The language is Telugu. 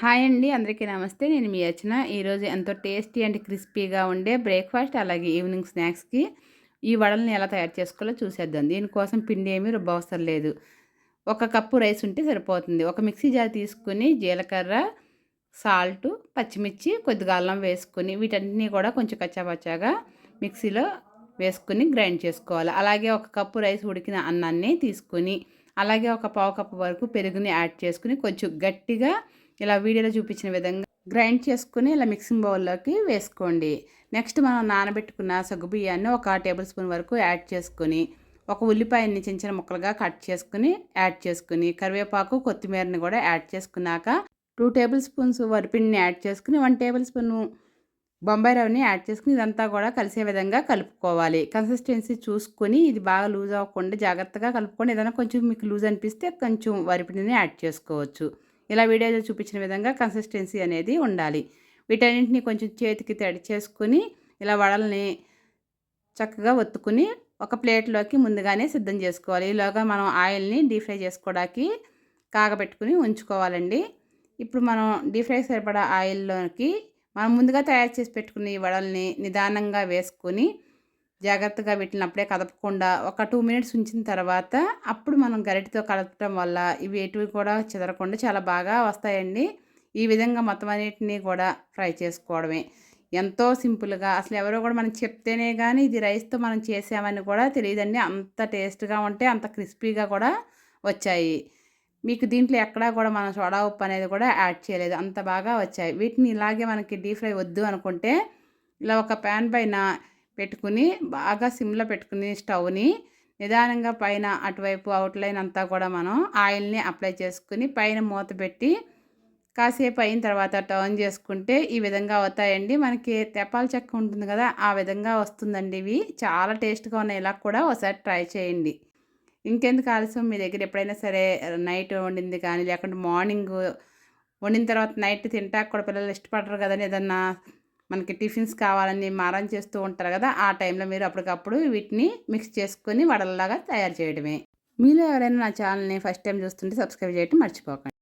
హాయ్ అండి అందరికీ నమస్తే. నేను మీ అర్చన. ఈరోజు ఎంతో టేస్టీ అండ్ క్రిస్పీగా ఉండే బ్రేక్ఫాస్ట్ అలాగే ఈవినింగ్ స్నాక్స్కి ఈ వడల్ని ఎలా తయారు చేసుకోవాలో చూసేద్దాం. దీనికోసం పిండి ఏమీ రుబ్బవసరం లేదు. ఒక కప్పు రైస్ ఉంటే సరిపోతుంది. ఒక మిక్సీ జార్ తీసుకుని జీలకర్ర సాల్ట్ పచ్చిమిర్చి కొద్దిగా అల్లం వేసుకుని వీటన్నిటినీ కూడా కొంచెం కచ్చాపచ్చాగా మిక్సీలో వేసుకుని గ్రైండ్ చేసుకోవాలి. అలాగే ఒక కప్పు రైస్ ఉడికిన అన్నాన్ని తీసుకుని అలాగే ఒక పావు కప్పు వరకు పెరుగుని యాడ్ చేసుకుని కొంచెం గట్టిగా ఇలా వీడియోలో చూపించిన విధంగా గ్రైండ్ చేసుకుని ఇలా మిక్సింగ్ బౌల్లోకి వేసుకోండి. నెక్స్ట్ మనం నానబెట్టుకున్న సగ్గు బియ్యాన్ని ఒక టేబుల్ స్పూన్ వరకు యాడ్ చేసుకొని ఒక ఉల్లిపాయని చిన్న చిన్న ముక్కలుగా కట్ చేసుకుని యాడ్ చేసుకుని కరివేపాకు కొత్తిమీరని కూడా యాడ్ చేసుకున్నాక టూ టేబుల్ స్పూన్స్ వరిపిండిని యాడ్ చేసుకుని వన్ టేబుల్ స్పూన్ బొంబాయి రవ్వని యాడ్ చేసుకుని ఇదంతా కూడా కలిసే విధంగా కలుపుకోవాలి. కన్సిస్టెన్సీ చూసుకొని ఇది బాగా లూజ్ అవ్వకుండా జాగ్రత్తగా కలుపుకొని ఏదైనా కొంచెం మీకు లూజ్ అనిపిస్తే కొంచెం వరిపిండిని యాడ్ చేసుకోవచ్చు. ఇలా వీడియోలో చూపించిన విధంగా కన్సిస్టెన్సీ అనేది ఉండాలి. వీటన్నింటిని కొంచెం చేతికి తడి చేసుకుని ఇలా వడల్ని చక్కగా ఒత్తుకుని ఒక ప్లేట్లోకి ముందుగానే సిద్ధం చేసుకోవాలి. ఈలోగా మనం ఆయిల్ని డీప్ ఫ్రై చేసుకోవడానికి కాగబెట్టుకుని ఉంచుకోవాలండి. ఇప్పుడు మనం డీప్ ఫ్రై సరిపడా ఆయిల్లోకి మనం ముందుగా తయారు చేసి పెట్టుకున్న ఈ వడల్ని నిదానంగా వేసుకొని జాగ్రత్తగా వీటిని అప్పుడే కదపకుండా ఒక టూ మినిట్స్ ఉంచిన తర్వాత అప్పుడు మనం గరిటితో కలపటం వల్ల ఇవి ఎటువి కూడా చెదరకుండా చాలా బాగా వస్తాయండి. ఈ విధంగా మొత్తం అన్నిటినీ కూడా ఫ్రై చేసుకోవడమే. ఎంతో సింపుల్గా అసలు ఎవరో కూడా మనం చెప్తేనే కానీ ఇది రైస్తో మనం చేసామని కూడా తెలియదండి. అంత టేస్ట్గా ఉంటే అంత క్రిస్పీగా కూడా వచ్చాయి. మీకు దీంట్లో ఎక్కడా కూడా మనం సోడా ఉప్పు అనేది కూడా యాడ్ చేయలేదు. అంత బాగా వచ్చాయి. వీటిని ఇలాగే మనకి డీప్ ఫ్రై వద్దు అనుకుంటే ఇలా ఒక ప్యాన్ పైన పెట్టుకుని బాగా సిమ్లో పెట్టుకుని స్టవ్ని నిదానంగా పైన అటువైపు అవుట్లైన్ అంతా కూడా మనం ఆయిల్ని అప్లై చేసుకుని పైన మూత పెట్టి కాసేపు అయిన తర్వాత టర్న్ చేసుకుంటే ఈ విధంగా అవుతాయండి. మనకి తెపాల చెక్క ఉంటుంది కదా ఆ విధంగా వస్తుందండి ఇవి. చాలా టేస్ట్గా ఉన్నాయి. ఇలా కూడా ఒకసారి ట్రై చేయండి. ఇంకెందుకు ఆలస్యం? మీ దగ్గర ఎప్పుడైనా సరే నైట్ వండింది కానీ లేకుంటే మార్నింగ్ వండిన తర్వాత నైట్ తింటాక కూడా పిల్లలు ఇష్టపడరు కదండి ఏదన్నా మనకి టిఫిన్స్ కావాలని మారం చేస్తూ ఉంటారు కదా ఆ టైంలో మీరు అప్పటికప్పుడు వీటిని మిక్స్ చేసుకొని వడల్లాగా తయారు చేయడమే. మీరు ఎవరైనా నా ఛానల్ని ఫస్ట్ టైం చూస్తుంటే సబ్స్క్రైబ్ చేయటం మర్చిపోకండి.